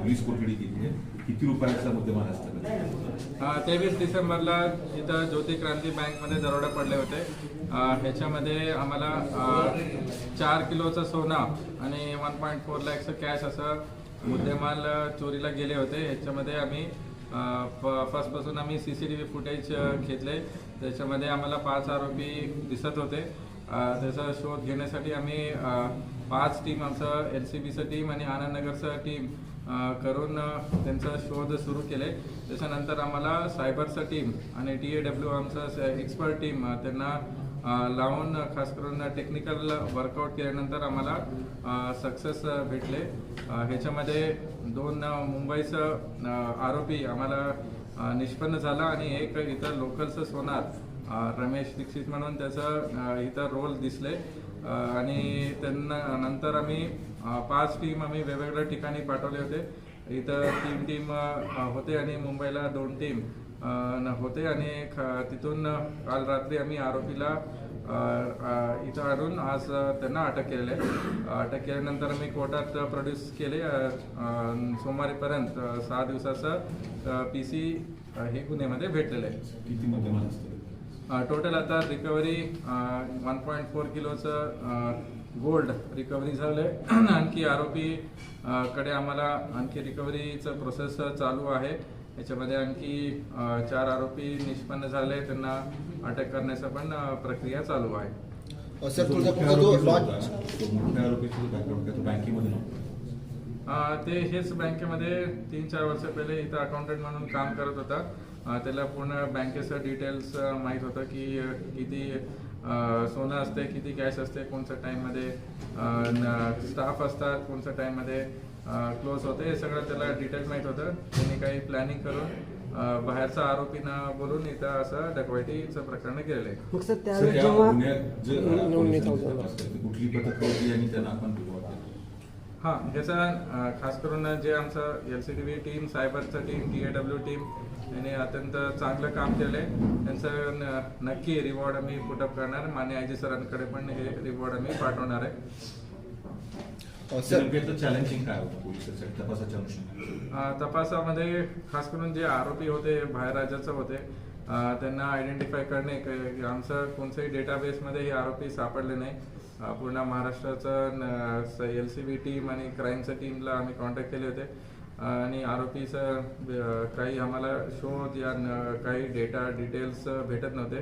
Police कोठडी केली आहे. किती रुपयाचा मुद्देमाल असतं? तेवीस डिसेंबरला इथं ज्योती क्रांती बँकमध्ये दरोडे पडले होते. ह्याच्यामध्ये आम्हाला चार किलोचं सोनं आणि वन पॉईंट फोर लॅक्सचं कॅश असं मुद्देमाल चोरीला गेले होते. ह्याच्यामध्ये आम्ही फर्स्टपासून आम्ही C C T V footage घेतले. त्याच्यामध्ये आम्हाला पाच आरोपी दिसत होते. त्याचा शोध घेण्यासाठी आम्ही पाच टीम आमचं एल सी बीचं टीम आणि आनंदनगरचं टीम करून त्यांचा शोध सुरू केले. त्याच्यानंतर आम्हाला सायबरचं टीम आणि टी ए डब्ल्यू आमचं एक्सपर्ट टीम त्यांना लावून खास करून टेक्निकल वर्कआउट केल्यानंतर आम्हाला सक्सेस भेटले. ह्याच्यामध्ये दोन मुंबईचं आरोपी आम्हाला निष्पन्न झाला आणि एक इथं लोकलचं सोनार रमेश दीक्षित म्हणून त्याचं इथं रोल दिसले. आणि त्यांना नंतर आम्ही पाच टीम आम्ही वेगवेगळ्या ठिकाणी पाठवले होते. इथं तीन टीम होते आणि मुंबईला दोन टीम होते. आणि ख- तिथून काल रात्री आम्ही आरोपीला इथं आणून आज त्यांना अटक केलेली आहे. अटक केल्यानंतर आम्ही कोर्टात प्रोड्यूस केले. सोमवारीपर्यंत सहा दिवसाचं पी सी हे गुन्ह्यामध्ये भेटलेलं आहे. किती टोटल आता रिकव्हरी वन पॉईंट फोर किलोचं गोल्ड रिकव्हरी झालं आहे आणखी आरोपी कडे आम्हाला आणखी रिकव्हरीचं प्रोसेस चालू आहे. याच्यामध्ये आणखी चार आरोपी निष्पन्न झाले. त्यांना अटक करण्याचा पण प्रक्रिया चालू आहे. सर जो लॉन्च बँकेमध्ये ते हेच बँकेमध्ये तीन चार वर्ष पहिले इथं अकाउंटंट म्हणून काम करत होता. त्याला पूर्ण बँकेचं डिटेल्स माहीत होतं की किती सोनं असते किती कॅश असते कोणत्या टाईममध्ये स्टाफ असतात कोणत्या टाईममध्ये क्लोज होते हे सगळं त्याला डिटेल्स माहीत होतं. त्यांनी काही प्लॅनिंग करून बाहेरचा आरोपींना बोलून इथं असं डकवायटीचं प्रकरण केलेलं आहे. कुठली पथक होती आणि त्यांना आपण हां ह्याचा खास करून जे आमचं L C T V team सायबरचं team T A W team यांनी अत्यंत चांगलं काम केलं आहे त्यांचं नक्की रिवॉर्ड आम्ही पुटअप करणार. मान्य आय जी सरांकडे पण हे रिवॉर्ड आम्ही पाठवणार आहे. चॅलेंजिंग काय होतं तपासाच्या अनुषंगाने. तपासामध्ये खास करून जे आरोपी होते बाहेर राज्याचे होते त्यांना आयडेंटिफाय करणे आमचं कोणत्याही डेटाबेसमध्ये हे आरोपी सापडले नाही. पूर्ण महाराष्ट्राचं एल सी बी टीम आणि क्राईमच्या टीमला आम्ही कॉन्टॅक्ट केले होते. आणि आरोपीचं काही आम्हाला शोध या काही डेटा डिटेल्स भेटत नव्हते.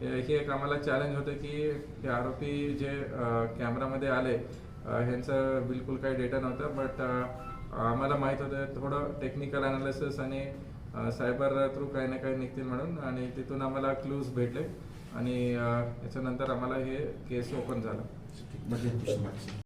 हे एक आम्हाला चॅलेंज होतं की हे आरोपी जे कॅमेरामध्ये आले ह्यांचं बिलकुल काही डेटा नव्हतं. बट आम्हाला माहीत होतं थोडं टेक्निकल अनालिसिस आणि सायबर थ्रू काही ना काही निघतील म्हणून आणि तिथून आम्हाला क्लूज भेटले. आणि याच्यानंतर आम्हाला हे केस ओपन झालं. म्हणजे